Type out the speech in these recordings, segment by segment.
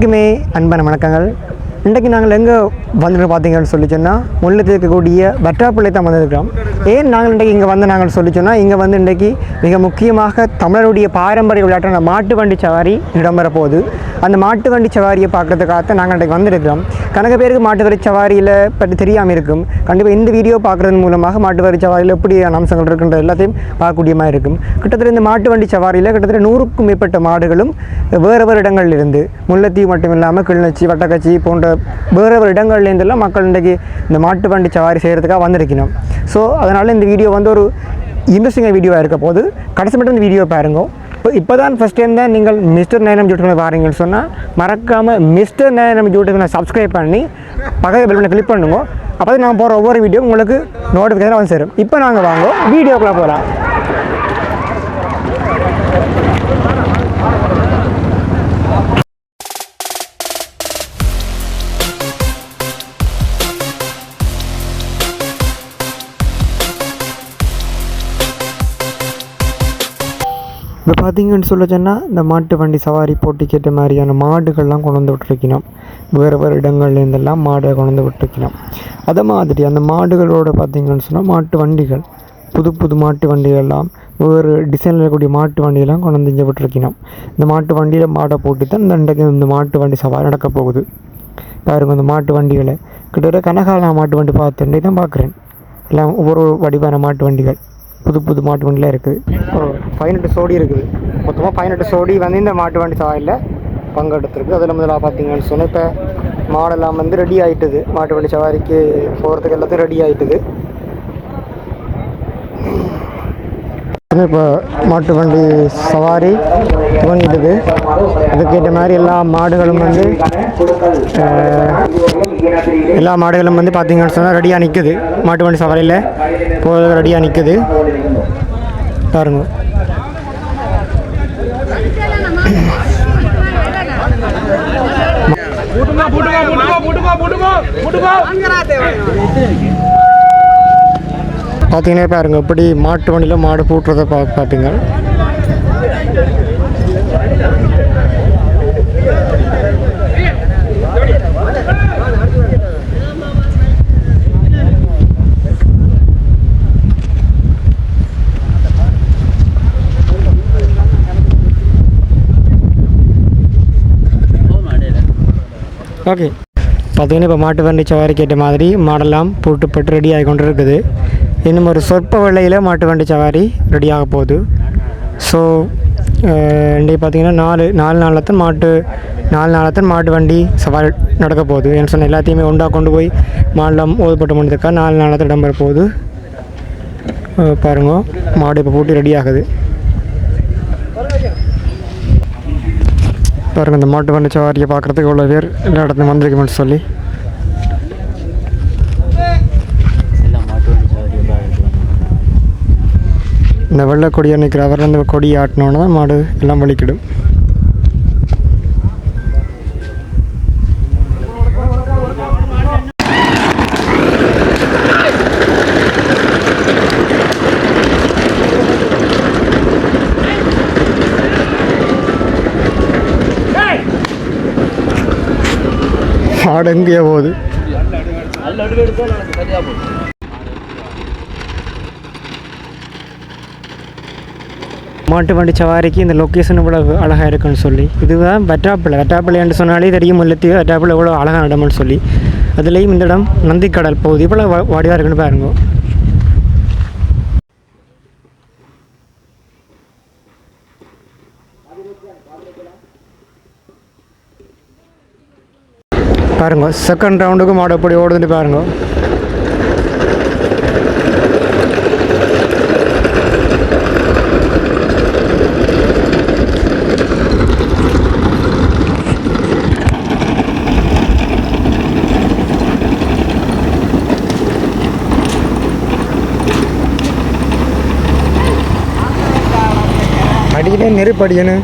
எல்லாருக்குமே அன்பான வணக்கங்கள். இன்றைக்கு நாங்கள் எங்கே வந்துட்டு பார்த்தீங்கன்னு சொல்லி சொன்னால் முள்ளத்தில் இருக்கக்கூடிய வற்றாப்பிள்ளை தான் வந்திருக்கிறோம். ஏன் நாங்கள் இன்றைக்கு இங்கே வந்து நாங்கள் சொல்லி சொன்னால் இங்கே வந்து இன்றைக்கு மிக முக்கியமாக தமிழருடைய பாரம்பரிய விளையாட்டான மாட்டு வண்டி சவாரி இடம்பெற போகுது அந்த மாட்டு வண்டி சவாரியை பார்க்குறதுக்காக நாங்கள் இன்றைக்கு வந்திருக்கிறோம். கணக்கு பேருக்கு மாட்டு சவாரியில் பற்றி தெரியாமல் இருக்கும். கண்டிப்பாக இந்த வீடியோ பார்க்குறது மூலமாக மாட்டு சவாரியில் எப்படி அம்சங்கள் இருக்குன்ற எல்லாத்தையும் பார்க்கக்கூடிய மாதிரி இருக்கும். கிட்டத்தட்ட இந்த மாட்டு வண்டி சவாரியில் கிட்டத்தட்ட நூறுக்கும் மேற்பட்ட மாடுகளும் வேறு வேறு இடங்கள்ல இருந்து முல்லைத்தீவு மட்டும் இல்லாமல் கிளிநொச்சி வட்டக்கச்சி போன்ற வேறு வேறு இடங்கள்லேருந்தெல்லாம் மக்கள் இன்றைக்கு இந்த மாட்டு வண்டி சவாரி செய்கிறதுக்காக வந்திருக்கணும். ஸோ அதனால் இந்த வீடியோ வந்து ஒரு இன்ட்ரெஸ்டிங்காக வீடியோவாக இருக்க போது கடைசி மட்டும் இந்த வீடியோ பாருங்க. இப்போ இப்போ தான் ஃபஸ்ட் டைம் தான் நீங்கள் மிஸ்டர் நயனம் யூடியூப் வாரீங்கன்னு சொன்னால் மறக்காமல் மிஸ்டர் நயனம் யூடியூப் சப்ஸ்கிரைப் பண்ணி பக்கத்து பெல் கிளிக் பண்ணுங்க. அப்போ தான் போகிற ஒவ்வொரு வீடியோ உங்களுக்கு நோட்டிஃபிகேஷன் வந்து சேரும். இப்போ நாங்கள் வாங்க வீடியோக்குள்ளே போகலாம் பார்த்தீங்கன்னு சொல்ல சொன்னால் இந்த மாட்டு வண்டி சவாரி போட்டி கேட்ட மாதிரியான மாடுகள்லாம் கொண்டு வந்து விட்டுருக்கணும் வேறு வேறு இடங்கள்லேருந்தெல்லாம் மாடை கொண்டு வந்து விட்டுருக்கணும் அதை மாதிரி அந்த மாடுகளோட பார்த்தீங்கன்னு சொன்னால் மாட்டு வண்டிகள் புது புது மாட்டு வண்டிகள்லாம் வேறு டிசைனில் இருக்கக்கூடிய மாட்டு வண்டியெல்லாம் கொண்டு வந்து இங்கே விட்டுருக்கணும் இந்த மாட்டு வண்டியில் மாடை போட்டு தான் இந்த இன்றைக்கு இந்த மாட்டு வண்டி சவாரி நடக்க போகுது. பாருங்கள் இந்த மாட்டு வண்டிகளை கிட்டத்தட்ட கனகால மாட்டு வண்டி பார்த்துட்டே தான் பார்க்குறேன். எல்லாம் ஒவ்வொரு வடிவான மாட்டு வண்டிகள். புது புது மாட்டு வண்டிலாம் இருக்குது. பதினெட்டு சோடி இருக்குது. மொத்தமாக பதினெட்டு சோடி வந்து இந்த மாட்டு வண்டி சவாயில் பங்கெடுத்துருக்கு. அதில் முதல்ல பார்த்தீங்கன்னு சொன்னால் இப்போ மாடெல்லாம் வந்து ரெடி ஆகிட்டுது மாட்டு வண்டி சவாரிக்கு போகிறதுக்கு எல்லாத்தையும் ரெடி ஆகிட்டுது இப்போ மாட்டு வண்டி சவாரி துவங்கிடுது அதுக்கேற்ற மாதிரி எல்லா மாடுகளும் வந்து எல்லா மாடுகளும் வந்து பார்த்தீங்கன்னு சொன்னால் ரெடியாக நிற்குது மாட்டு வண்டி சவாரியில் போகிறது ரெடியாக நிற்குது பாருங்க. புட்டுமா புட்டுமா புட்டுமா புட்டுமா புட்டுமா. பார்த்தீங்கன்னா பாருங்கள் இப்படி மாட்டு வண்டியில் மாடு பூட்டுறதை பா பார்ப்பீங்க ஓகே பார்த்தீங்கன்னா இப்போ மாட்டு வண்டி சவாரி கேட்ட மாதிரி மாடெல்லாம் போட்டு ரெடி ஆகி கொண்டு இருக்குது இன்னும் ஒரு சொற்ப வேளையில் மாட்டு வண்டி சவாரி ரெடியாக போகுது. ஸோ இன்றைக்கு பார்த்தீங்கன்னா நாலு நாலு நாளில் தான் மாட்டு நாலு நாளில் தான் மாட்டு வண்டி சவாரி நடக்க போகுது. என்ன சொன்ன எல்லாத்தையுமே ஒன்றா கொண்டு போய் மாடெல்லாம் ஓதுப்பட்டு முடிஞ்சிருக்கா நாலு நாளில் தான் இடம்பெற போகுது பாருங்க மாடு இப்போ பூட்டி ரெடி ஆகுது. பாருங்கள் இந்த மாட்டு வண்டி சவாரியை பார்க்குறதுக்கு இவ்வளோ பேர் எல்லா இடத்துல வந்திருக்குமென்னு சொல்லி எல்லாம் மாட்டு வண்டி சவாரியை பார்த்துட்டு இந்த வெள்ளை கொடியை நிற்கிற அவர் வந்து கொடி ஆட்டினோன்னு தான் மாடு எல்லாம் வலிக்கிடும். மாடு எங்கேயோ போகுது. மாட்டு வண்டி சவாரிக்கு இந்த லொக்கேஷன் இவ்வளோ அழகாக இருக்குன்னு சொல்லி. இதுதான் வெட்டாப்பிள்ளை வெட்டாப்பிள்ளைன்னு சொன்னாலே தெரியும் முல்லத்தி வெட்டாப்பிள்ளை இவ்வளோ அழகான இடம்னு சொல்லி. அதுலேயும் இந்த இடம் நந்திக்கடல் போகுது இவ்வளோ வாடியாக இருக்குன்னு பாருங்க. பாருங்க செகண்ட் ரவுண்டுக்கும் மாடப்படி ஓடுதுன்னு பாருங்க. அடியிலே நெருப்படியனு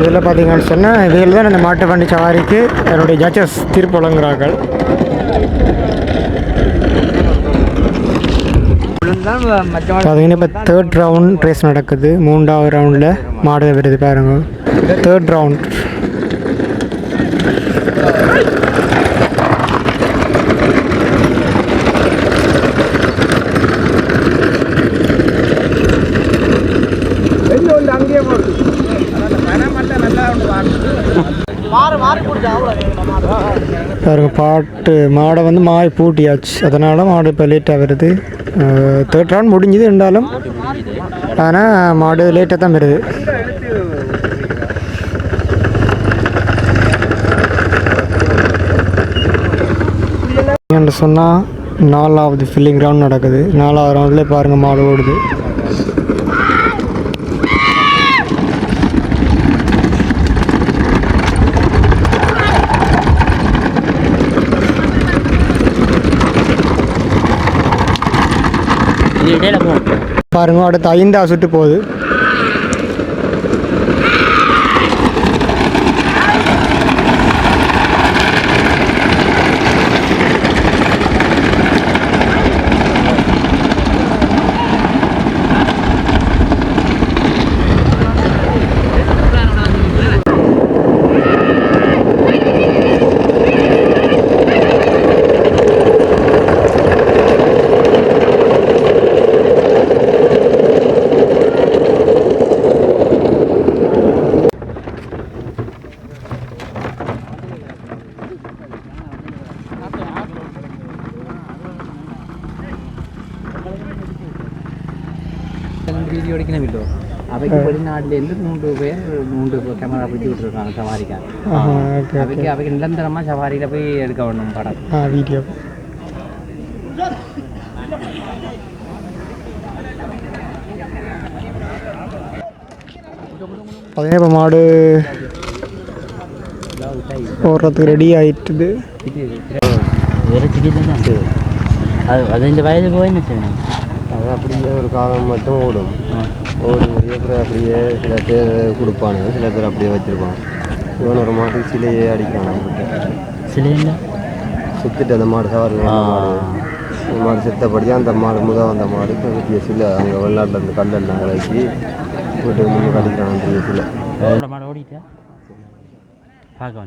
இதில் பார்த்தீங்கன்னு சொன்னால் இதில் தான் இந்த மாட்டு வண்டி சவாரிக்கு என்னுடைய ஜட்ஜஸ் தீர்ப்பு வழங்குகிறார்கள் பார்த்தீங்கன்னா இப்போ தேர்ட் ரவுண்ட் ரேஸ் நடக்குது. மூன்றாவது ரவுண்டில் மாடு வருது பாருங்க. தேர்ட் ரவுண்ட் பாருங்கள் பாட்டு மாடை வந்து மாய் பூட்டியாச்சு. அதனால் மாடு இப்போ லேட்டாக வருது தேர்ட் ரவுண்ட் முடிஞ்சுது இருந்தாலும் ஆனால் மாடு லேட்டாக தான் வருது. என்று சொன்னால் நாலாவது ஃபில்லிங் ரவுண்ட் நடக்குது. நாலாவது ரவுண்டில் பாருங்கள் மாடு ஓடுது. பாருங்கள் அடுத்து ஐந்தாவது சுட்டு போகுது. வீடியோ எடுக்கணுமில்லோ அவைக்கு வெளிநாட்டிலேருந்து மூன்று பேர் மூன்று கேமரா பிடிச்சி விட்டுருக்காங்க சவாரிக்காக ஆஹா ஓகே அவைக்கு அவைக்கு நிரந்தரமாக சவாரியில் போய் எடுக்க வேணும் படம் ஆ வீடியோ பார்த்தீங்கன்னா இப்போ மாடு போடுறதுக்கு ரெடி ஆயிட்டுது இறைச்சிக்கு தான் அது இந்த அப்படியே ஒரு காலம் மட்டும் ஓடும். ஓடும் அப்புறம் அப்படியே சில பேர் கொடுப்பானுங்க. சில பேர் அப்படியே வச்சிருப்பாங்க. இவன் ஒரு மாட்டுக்கு சிலையே அடிக்கான் நம்மகிட்ட சிலையில் சுத்திட்டு அந்த மாடு சவாரி ஆ. அந்த மாடு செத்தபடியா அந்த மாடு முத வந்த மாடு பெரிய சிலை அங்கே வெளிநாட்டில் இருந்து கல்லெண்ணெய் இறக்கி வீட்டுக்கு முன்னே கடிக்கிறான் பெரிய சிலை. மாட ஓடிட்டா? பார்க்க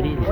Three.